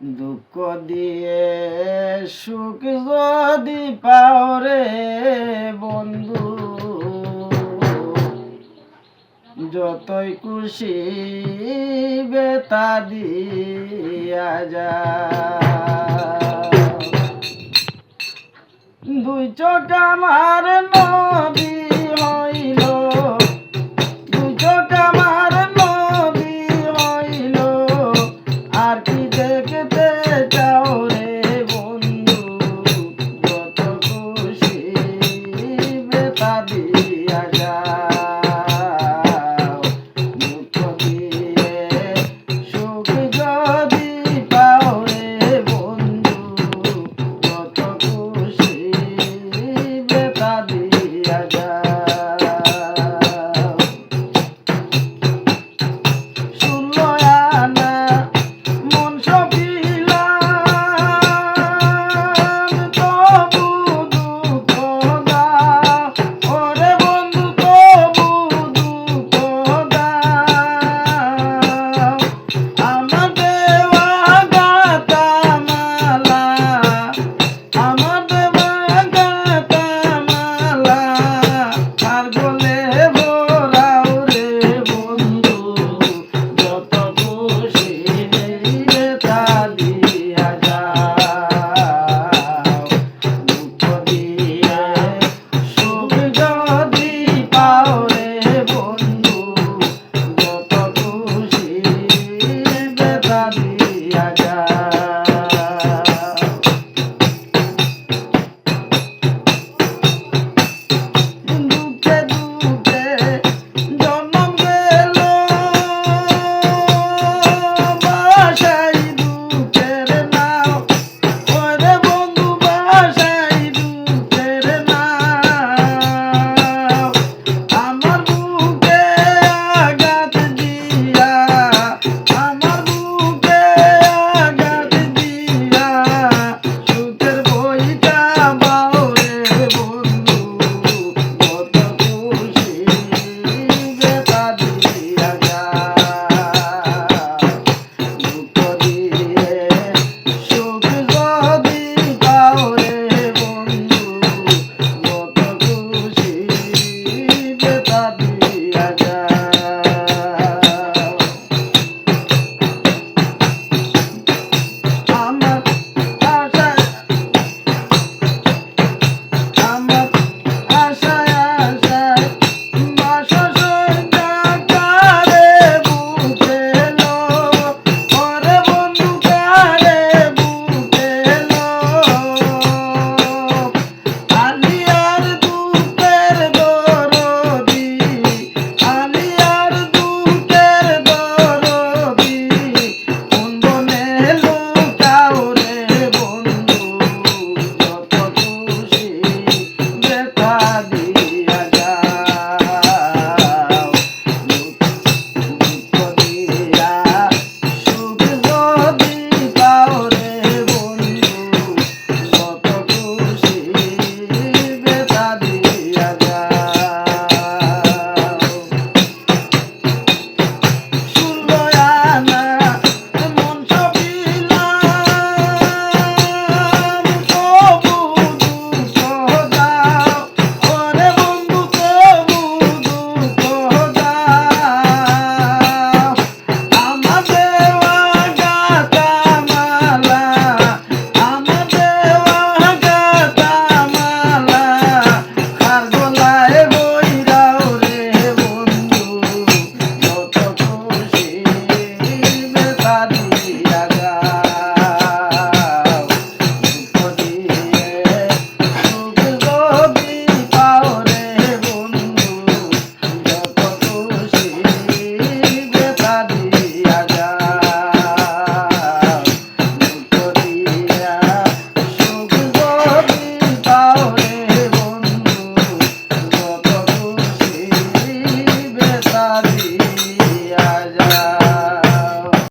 দুঃখ দিয়ে সুখ যদি পাও রে বন্ধু, যতই খুশি বেতা দিয়া যা। দুই চোখ আমার নয়